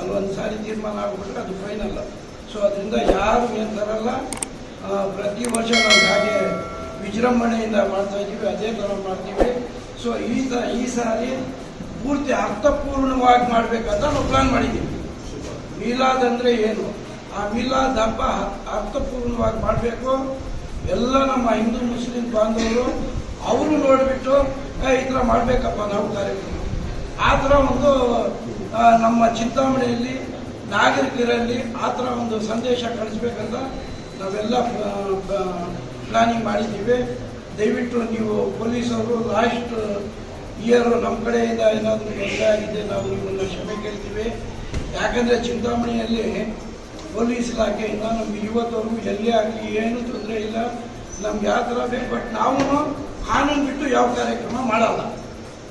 ಅಲ್ಲೊಂದು ಸಾರಿ ತೀರ್ಮಾನ ಆಗಿಬಿಟ್ರೆ ಅದು ಫೈನಲ್ ಸೊ ಅದರಿಂದ ಯಾರು ಏನು ತರಲ್ಲ ಪ್ರತಿ ವರ್ಷ ನಾವು ಹಾಗೆ ವಿಜೃಂಭಣೆಯಿಂದ ಮಾಡ್ತಾ ಇದ್ದೀವಿ, ಅದೇ ಥರ ಮಾಡ್ತೀವಿ. ಸೊ ಈ ಸ, ಈ ಸಾರಿ ಪೂರ್ತಿ ಅರ್ಥಪೂರ್ಣವಾಗಿ ಮಾಡಬೇಕಂತ ನಾವು ಪ್ಲಾನ್ ಮಾಡಿದ್ದೀವಿ. ಮಿಲಾದ್ ಅಂದರೆ ಏನು? ಆ ಮಿಲಾದ್ ಹಬ್ಬ ಅರ್ಥಪೂರ್ಣವಾಗಿ ಮಾಡಬೇಕು. ಎಲ್ಲ ನಮ್ಮ ಹಿಂದೂ ಮುಸ್ಲಿಂ ಬಾಂಧವರು ಅವರು ನೋಡಿಬಿಟ್ಟು ಈ ಥರ ಮಾಡಬೇಕಪ್ಪ ನಾವು ಕಾರ್ಯಕ್ರಮ. ಆ ಥರ ಒಂದು ನಮ್ಮ ಚಿಂತಾಮಣಿಯಲ್ಲಿ ನಾಗರಿಕರಲ್ಲಿ ಆ ಥರ ಒಂದು ಸಂದೇಶ ಕಳಿಸ್ಬೇಕಂತ ನಾವೆಲ್ಲ ಪ್ಲಾನಿಂಗ್ ಮಾಡಿದ್ದೀವಿ. ದಯವಿಟ್ಟು ನೀವು ಪೊಲೀಸರು ಲಾಸ್ಟ್ ಇಯರು ನಮ್ಮ ಕಡೆಯಿಂದ ಏನಾದರೂ ತೊಂದರೆ ಆಗಿದೆ, ನಾವು ನಿಮ್ಮನ್ನು ಕ್ಷಮೆ ಕೇಳ್ತೀವಿ. ಯಾಕಂದರೆ ಚಿಂತಾಮಣಿಯಲ್ಲಿ ಪೊಲೀಸ್ ಇಲಾಖೆಯಿಂದ ನಮ್ಗೆ ಇವತ್ತವರೆಗೂ ಎಲ್ಲೇ ಆಗಲಿ ಏನೂ ತೊಂದರೆ ಇಲ್ಲ. ನಮ್ಗೆ ಯಾವ ಥರ ಬೇಕು ಬಟ್ ನಾವು ಕಾನೂನು ಬಿಟ್ಟು ಯಾವ ಕಾರ್ಯಕ್ರಮ ಮಾಡಲ್ಲ.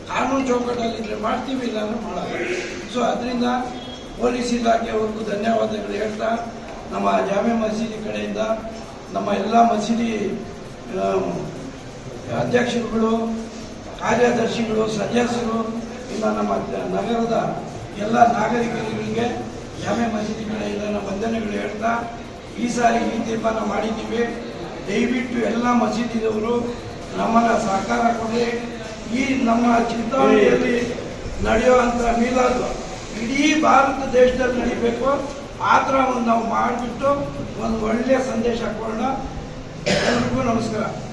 ಕಾನೂನು ಚೌಕಟ್ಟಲ್ಲಿದ್ದರೆ ಮಾಡ್ತೀವಿ ಇಲ್ಲ ಅಂದ್ರೆ ಮಾಡಲ್ಲ. ಸೊ ಅದರಿಂದ ಪೊಲೀಸ್ ಒಂದು ಧನ್ಯವಾದಗಳು ಹೇಳ್ತಾ, ನಮ್ಮ ಜಾಮೆ ಮಸೀದಿ ಕಡೆಯಿಂದ ನಮ್ಮ ಎಲ್ಲ ಮಸೀದಿ ಅಧ್ಯಕ್ಷರುಗಳು, ಕಾರ್ಯದರ್ಶಿಗಳು, ಸದಸ್ಯರು, ಇನ್ನು ನಮ್ಮ ನಗರದ ಎಲ್ಲ ನಾಗರಿಕರುಗಳಿಗೆ ಜಾಮೆ ಮಸೀದಿ ಕಡೆಯಿಂದ ನಮ್ಮ ವಂದನೆಗಳು ಹೇಳ್ತಾ, ಈ ಸಾರಿ ಈ ತೀರ್ಮಾನ ಮಾಡಿದ್ದೀವಿ. ದಯವಿಟ್ಟು ಎಲ್ಲ ಮಸೀದಿದವರು ನಮ್ಮನ್ನು ಸಹಕಾರ ಕೊಡಿ. ಈ ನಮ್ಮ ಚಿಂತಾವಣೆಯಲ್ಲಿ ನಡೆಯುವಂಥ ಮೀಲಾದು ಇಡೀ ಭಾರತ ದೇಶದಲ್ಲಿ ನಡಿಬೇಕು. ಆ ಥರ ಒಂದು ನಾವು ಮಾಡಿಬಿಟ್ಟು ಒಂದು ಒಳ್ಳೆಯ ಸಂದೇಶ ಕೊಡೋಣ. ಎಲ್ರಿಗೂ ನಮಸ್ಕಾರ.